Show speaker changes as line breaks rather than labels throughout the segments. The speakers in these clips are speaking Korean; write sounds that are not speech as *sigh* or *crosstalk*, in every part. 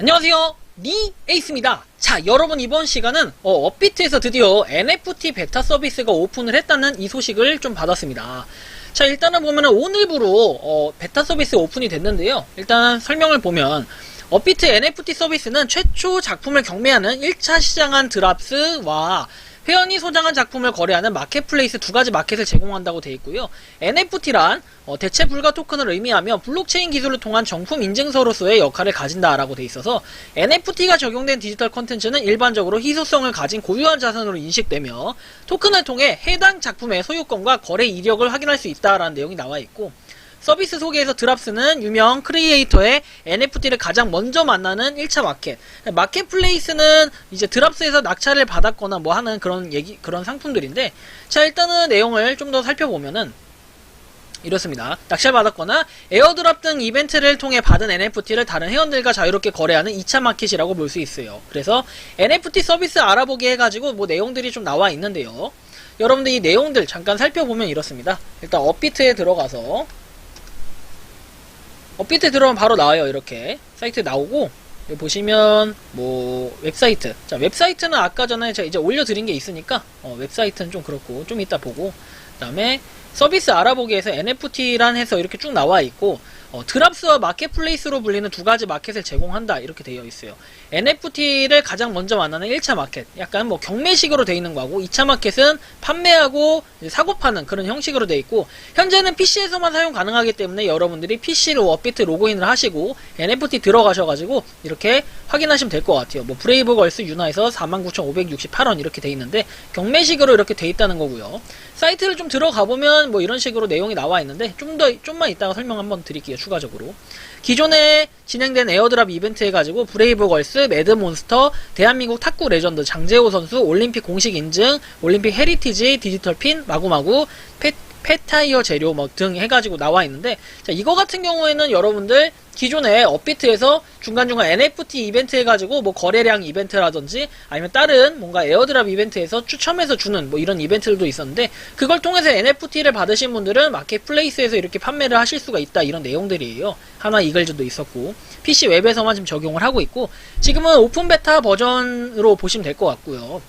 안녕하세요. 니 에이스입니다. 자, 여러분 이번 시간은 어, 업비트에서 드디어 NFT 베타 서비스가 오픈을 했다는 이 소식을 좀 받았습니다. 자, 일단은 보면은 오늘부로 어, 베타 서비스 오픈이 됐는데요. 일단 설명을 보면 업비트 NFT 서비스는 최초 작품을 경매하는 1차 시장한 드랍스와 회원이 소장한 작품을 거래하는 마켓플레이스 두 가지 마켓을 제공한다고 되어 있고요. NFT란 어, 대체 불가 토큰을 의미하며 블록체인 기술을 통한 정품 인증서로서의 역할을 가진다라고 되어 있어서 NFT가 적용된 디지털 컨텐츠는 일반적으로 희소성을 가진 고유한 자산으로 인식되며 토큰을 통해 해당 작품의 소유권과 거래 이력을 확인할 수 있다라는 내용이 나와 있고 서비스 소개에서 드랍스는 유명 크리에이터의 NFT를 가장 먼저 만나는 1차 마켓. 마켓플레이스는 이제 드랍스에서 낙찰을 받았거나 뭐 하는 그런 얘기, 그런 상품들인데, 자, 일단은 내용을 좀 더 살펴보면은, 이렇습니다. 낙찰 받았거나 에어드랍 등 이벤트를 통해 받은 NFT를 다른 회원들과 자유롭게 거래하는 2차 마켓이라고 볼 수 있어요. 그래서 NFT 서비스 알아보기 해가지고 뭐 내용들이 좀 나와 있는데요. 여러분들 이 내용들 잠깐 살펴보면 이렇습니다. 일단 업비트에 들어가서 업비트 들어오면 바로 나와요 이렇게. 사이트 나오고 보시면 뭐 웹사이트. 자 웹사이트는 아까 전에 제가 이제 올려드린 게 있으니까 어, 웹사이트는 좀 그렇고 좀 이따 보고. 그 다음에 서비스 알아보기에서 NFT란 해서 이렇게 쭉 나와 있고 어, 드랍스와 마켓플레이스로 불리는 두 가지 마켓을 제공한다 이렇게 되어 있어요. NFT를 가장 먼저 만나는 1차 마켓, 약간 뭐 경매식으로 되어 있는 거고 2차 마켓은 판매하고 사고 파는 그런 형식으로 되어 있고 현재는 PC에서만 사용 가능하기 때문에 여러분들이 PC로 워비트 로그인을 하시고 NFT 들어가셔가지고 이렇게 확인하시면 될 것 같아요. 뭐 브레이브 걸스 유나에서 49,568원 이렇게 돼 있는데 경매식으로 이렇게 돼 있다는 거고요. 사이트를 좀 들어가 보면 뭐 이런 식으로 내용이 나와 있는데 좀 더 좀만 이따가 설명 한번 드릴게요. 추가적으로. 기존에 진행된 에어드랍 이벤트 해가지고 브레이브 걸스, 매드몬스터, 대한민국 탁구 레전드 장재호 선수, 올림픽 공식 인증, 올림픽 헤리티지, 디지털 핀, 마구마구, 페, 페타이어 재료 뭐등 해가지고 나와 있는데 자 이거 같은 경우에는 여러분들 기존에 업비트에서 중간중간 NFT 이벤트 해가지고 뭐 거래량 이벤트라든지 아니면 다른 뭔가 에어드랍 이벤트에서 추첨해서 주는 뭐 이런 이벤트들도 있었는데 그걸 통해서 NFT를 받으신 분들은 마켓플레이스에서 이렇게 판매를 하실 수가 있다 이런 내용들이에요. 하나 이글즈도 있었고 PC 웹에서만 지금 적용을 하고 있고 지금은 오픈 베타 버전으로 보시면 될 것 같고요.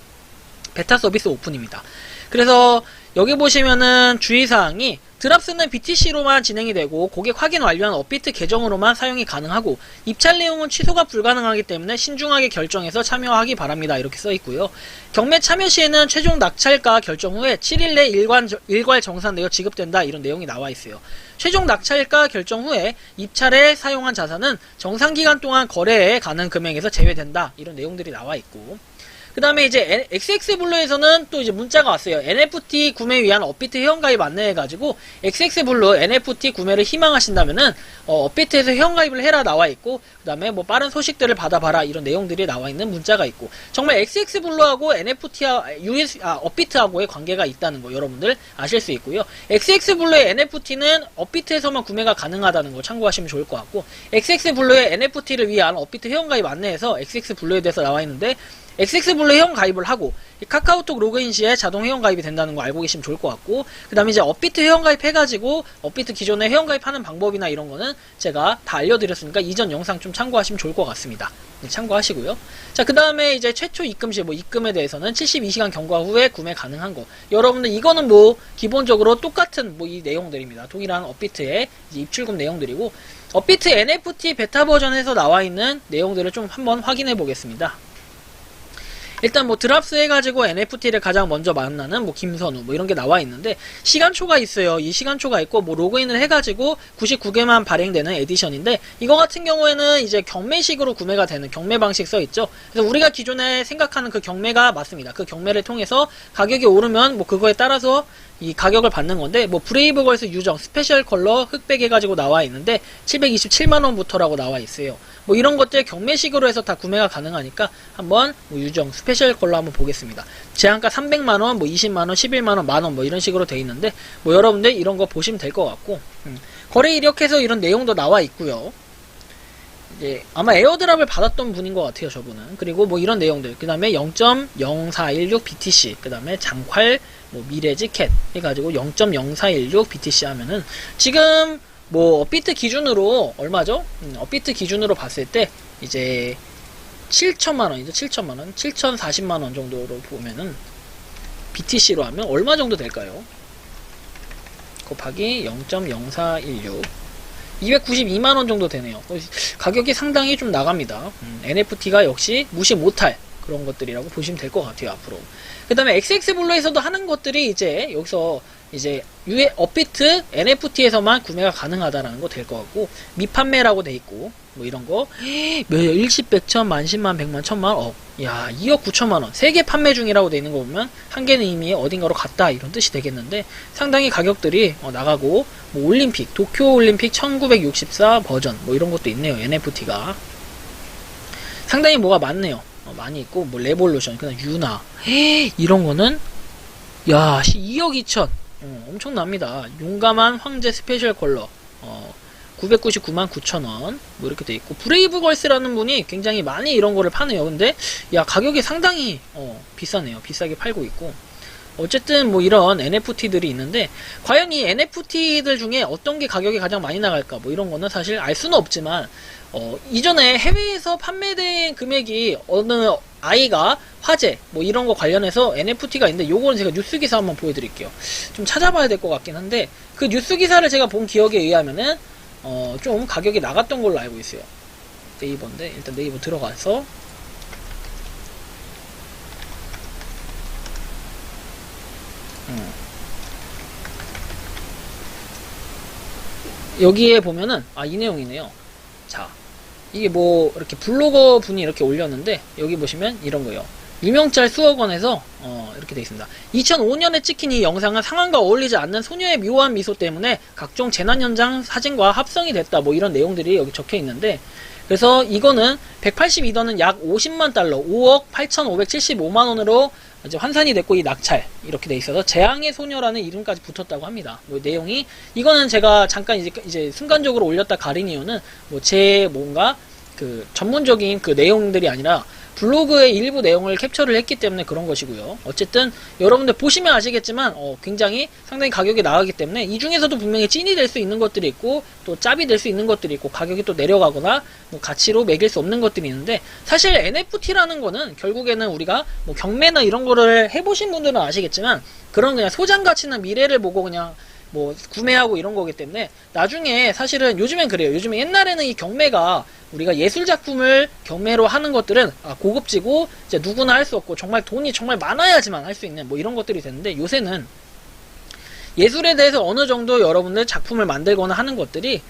베타 서비스 오픈입니다. 그래서 여기 보시면은 주의사항이 드랍스는 BTC로만 진행이 되고 고객 확인 완료한 업비트 계정으로만 사용이 가능하고 입찰 내용은 취소가 불가능하기 때문에 신중하게 결정해서 참여하기 바랍니다. 이렇게 써 있고요. 경매 참여 시에는 최종 낙찰가 결정 후에 7일 내 일관, 일괄 정산되어 지급된다. 이런 내용이 나와 있어요. 최종 낙찰가 결정 후에 입찰에 사용한 자산은 정산 기간 동안 거래에 가는 금액에서 제외된다. 이런 내용들이 나와 있고 그 다음에 이제 XX블루에서는 또 이제 문자가 왔어요. NFT 구매 위한 업비트 회원가입 안내해가지고 XX블루 NFT 구매를 희망하신다면은 어, 업비트에서 회원가입을 해라 나와 있고 그 다음에 뭐 빠른 소식들을 받아봐라 이런 내용들이 나와 있는 문자가 있고 정말 XX블루하고 NFT와 US 아 업비트하고의 관계가 있다는 거 여러분들 아실 수 있고요. XX블루의 NFT는 업비트에서만 구매가 가능하다는 거 참고하시면 좋을 것 같고 XX블루의 NFT를 위한 업비트 회원가입 안내에서 XX블루에 대해서 나와 있는데 XX블루 회원 가입을 하고 카카오톡 로그인 시에 자동 회원 가입이 된다는 거 알고 계시면 좋을 것 같고 그 다음에 이제 업비트 회원 가입 해가지고 업비트 기존에 회원 가입하는 방법이나 이런 거는 제가 다 알려드렸으니까 이전 영상 좀 참고하시면 좋을 것 같습니다. 네, 참고하시고요. 자, 그 다음에 이제 최초 입금 시, 뭐 입금에 대해서는 72시간 경과 후에 구매 가능한 거. 여러분들 이거는 뭐 기본적으로 똑같은 뭐 이 내용들입니다. 동일한 업비트의 입출금 내용들이고 업비트 NFT 베타 버전에서 나와 있는 내용들을 좀 한번 확인해 보겠습니다. 일단 뭐 드랍스 해가지고 NFT를 가장 먼저 만나는 뭐 김선우 뭐 이런 게 나와 있는데 시간초가 있어요. 이 시간초가 있고 뭐 로그인을 해가지고 99개만 발행되는 에디션인데 이거 같은 경우에는 이제 경매식으로 구매가 되는 경매 방식 써 있죠. 그래서 우리가 기존에 생각하는 그 경매가 맞습니다. 그 경매를 통해서 가격이 오르면 뭐 그거에 따라서 이 가격을 받는 건데 뭐 브레이브 걸스 유정 스페셜 컬러 흑백 해가지고 나와 있는데 727만 원부터라고 나와 있어요. 뭐 이런 것들 경매식으로 해서 다 구매가 가능하니까 한번 뭐 유정 스페셜 컬러 한번 보겠습니다. 제한가 300만 원, 뭐 20만 원, 11만 원, 만원 뭐 이런 식으로 돼 있는데 뭐 여러분들 이런 거 보시면 될 것 같고 음. 거래 이력해서 이런 내용도 나와 있고요. 이제 아마 에어드랍을 받았던 분인 것 같아요 저분은 그리고 뭐 이런 내용들 그 다음에 0.0416 BTC 그 다음에 장활 뭐 미래지 캣 해가지고 0.0416 BTC 하면은 지금 뭐 업비트 기준으로 얼마죠? 음, 업비트 기준으로 봤을 때 이제 7천만 원이죠. 7천만 원. 7,040만 원 정도로 보면은 BTC로 하면 얼마 정도 될까요? 곱하기 0.0416 292만 원 정도 되네요. 어, 가격이 상당히 좀 나갑니다. 음, NFT가 역시 무시 못할 그런 것들이라고 보시면 될 것 같아요. 앞으로. 그 다음에 XX 블루에서도 하는 것들이 이제 여기서 이제 유에 업비트 NFT에서만 구매가 가능하다라는 거 될 것 같고 미판매라고 돼 있고 뭐 이런 거 *gasps* 몇, 일십, 백천, 만십만, 백만, 천만, 억. 야, 2억 9천만 원. 세 개 판매 중이라고 돼 있는 거 보면 한 개는 이미 어딘가로 갔다 이런 뜻이 되겠는데 상당히 가격들이 어, 나가고 뭐 올림픽, 도쿄 올림픽 1964 버전 뭐 이런 것도 있네요. NFT가. 상당히 뭐가 많네요. 어, 많이 있고 뭐 레볼루션, 그다음 유나 *gasps* 이런 거는 야, 2억 2천. 어, 엄청납니다. 용감한 황제 스페셜 컬러. 어, 999만 9천 원. 뭐 이렇게 돼 있고 브레이브 걸스라는 분이 굉장히 많이 이런 거를 파네요. 근데 야, 가격이 상당히 어, 비싸네요. 비싸게 팔고 있고. 어쨌든 뭐 이런 NFT들이 있는데 과연 이 NFT들 중에 어떤 게 가격이 가장 많이 나갈까 뭐 이런 거는 사실 알 수는 없지만 어, 이전에 해외에서 판매된 금액이 어느 아이가 화재 뭐 이런 거 관련해서 NFT가 있는데 요거는 제가 뉴스 기사 한번 보여드릴게요. 좀 찾아봐야 될 것 같긴 한데 그 뉴스 기사를 제가 본 기억에 의하면은 어, 좀 가격이 나갔던 걸로 알고 있어요. 네이버인데 일단 네이버 들어가서 음. 여기에 보면은 아 이 내용이네요. 자 이게 뭐 이렇게 블로거 분이 이렇게 올렸는데 여기 보시면 이런 거요. 유명짤 수억 원에서 어, 이렇게 돼 있습니다. 2005년에 찍힌 이 영상은 상황과 어울리지 않는 소녀의 묘한 미소 때문에 각종 재난 현장 사진과 합성이 됐다. 뭐 이런 내용들이 여기 적혀 있는데 그래서 이거는 182더는 약 50만 달러, 5억 8,575만 원으로 이제 환산이 됐고 이 낙찰 이렇게 돼 있어서 재앙의 소녀라는 이름까지 붙었다고 합니다. 뭐 내용이 이거는 제가 잠깐 이제 이제 순간적으로 올렸다 가린 이유는 뭐 제 뭔가 그 전문적인 그 내용들이 아니라 블로그의 일부 내용을 캡처를 했기 때문에 그런 것이고요. 어쨌든 여러분들 보시면 아시겠지만 어, 굉장히 상당히 가격이 나가기 때문에 이 중에서도 분명히 찐이 될 수 있는 것들이 있고 또 짭이 될 수 있는 것들이 있고 가격이 또 내려가거나 뭐 가치로 매길 수 없는 것들이 있는데 사실 NFT라는 거는 결국에는 우리가 뭐 경매나 이런 거를 해보신 분들은 아시겠지만 그런 그냥 소장 가치나 미래를 보고 그냥 뭐 구매하고 이런 거기 때문에 나중에 사실은 요즘엔 그래요. 요즘에 옛날에는 이 경매가 우리가 예술 작품을 경매로 하는 것들은 아, 고급지고 이제 누구나 할 수 없고 정말 돈이 정말 많아야지만 할 수 있는 뭐 이런 것들이 되는데 요새는 예술에 대해서 어느 정도 여러분들 작품을 만들거나 하는 것들이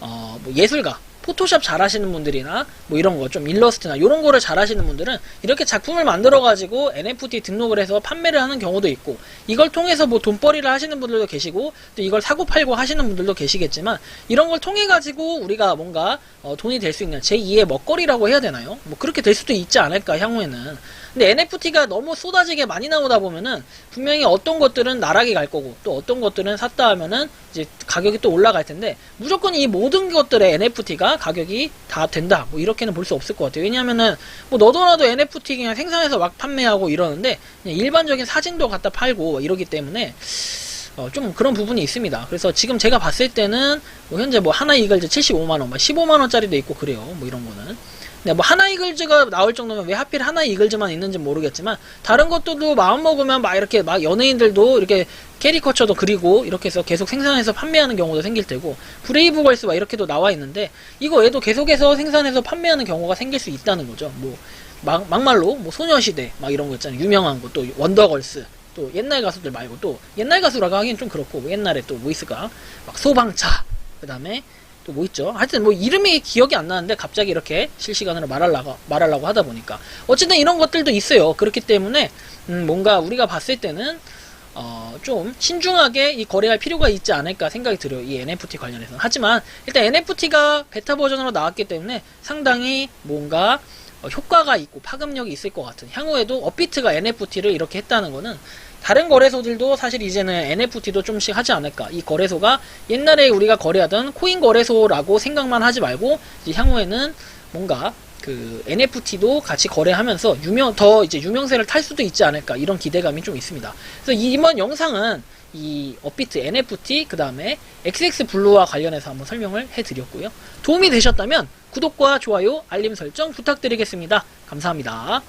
어, 뭐 예술가 포토샵 잘하시는 분들이나 뭐 이런 거 좀 일러스트나 이런 거를 잘하시는 분들은 이렇게 작품을 만들어 가지고 NFT 등록을 해서 판매를 하는 경우도 있고 이걸 통해서 뭐 돈벌이를 하시는 분들도 계시고 또 이걸 사고 팔고 하시는 분들도 계시겠지만 이런 걸 통해 가지고 우리가 뭔가 어, 돈이 될 수 있는 제2의 먹거리라고 해야 되나요? 뭐 그렇게 될 수도 있지 않을까 향후에는 근데 NFT가 너무 쏟아지게 많이 나오다 보면은 분명히 어떤 것들은 나락이 갈 거고 또 어떤 것들은 샀다 하면은 이제 가격이 또 올라갈 텐데 무조건 이 모든 것들의 NFT가 가격이 다 된다 뭐 이렇게는 볼 수 없을 것 같아요 왜냐면은 뭐 너도나도 NFT 그냥 생산해서 막 판매하고 이러는데 일반적인 사진도 갖다 팔고 이러기 때문에 어, 좀 그런 부분이 있습니다. 그래서 지금 제가 봤을 때는 뭐 현재 뭐 하나 이글즈 75만 원, 15만 원짜리도 있고 그래요. 뭐 이런 거는. 네, 뭐 하나 이글즈가 나올 정도면 왜 하필 하나 이글즈만 있는지 모르겠지만 다른 것들도 마음 먹으면 막 이렇게 막 연예인들도 이렇게 캐리커처도 그리고 이렇게 해서 계속 생산해서 판매하는 경우도 생길 테고 브레이브 걸스 막 이렇게도 나와 있는데 이거 얘도 계속해서 생산해서 판매하는 경우가 생길 수 있다는 거죠. 뭐 막, 막말로 뭐 소녀시대 막 이런 거 있잖아요. 유명한 거 또 원더걸스 또 옛날 가수들 말고 또 옛날 가수라고 하기엔 좀 그렇고 뭐 옛날에 또 뭐 있을까 막 소방차 그 다음에 또 뭐 있죠 하여튼 뭐 이름이 기억이 안 나는데 갑자기 이렇게 실시간으로 말하려고 말하려고 하다 보니까 어쨌든 이런 것들도 있어요 그렇기 때문에 음 뭔가 우리가 봤을 때는 어, 좀 신중하게 이 거래할 필요가 있지 않을까 생각이 들어요. 이 NFT 관련해서는. 하지만 일단 NFT가 베타 버전으로 나왔기 때문에 상당히 뭔가 어, 효과가 있고 파급력이 있을 것 같은 향후에도 업비트가 NFT를 이렇게 했다는 거는 다른 거래소들도 사실 이제는 NFT도 좀씩 하지 않을까 이 거래소가 옛날에 우리가 거래하던 코인 거래소라고 생각만 하지 말고 이제 향후에는 뭔가 그 NFT도 같이 거래하면서 유명 더 이제 유명세를 탈 수도 있지 않을까 이런 기대감이 좀 있습니다. 그래서 이번 영상은 이 업비트 NFT 그 다음에 XX 블루와 관련해서 한번 설명을 해드렸고요. 도움이 되셨다면 구독과 좋아요, 알림 설정 부탁드리겠습니다. 감사합니다.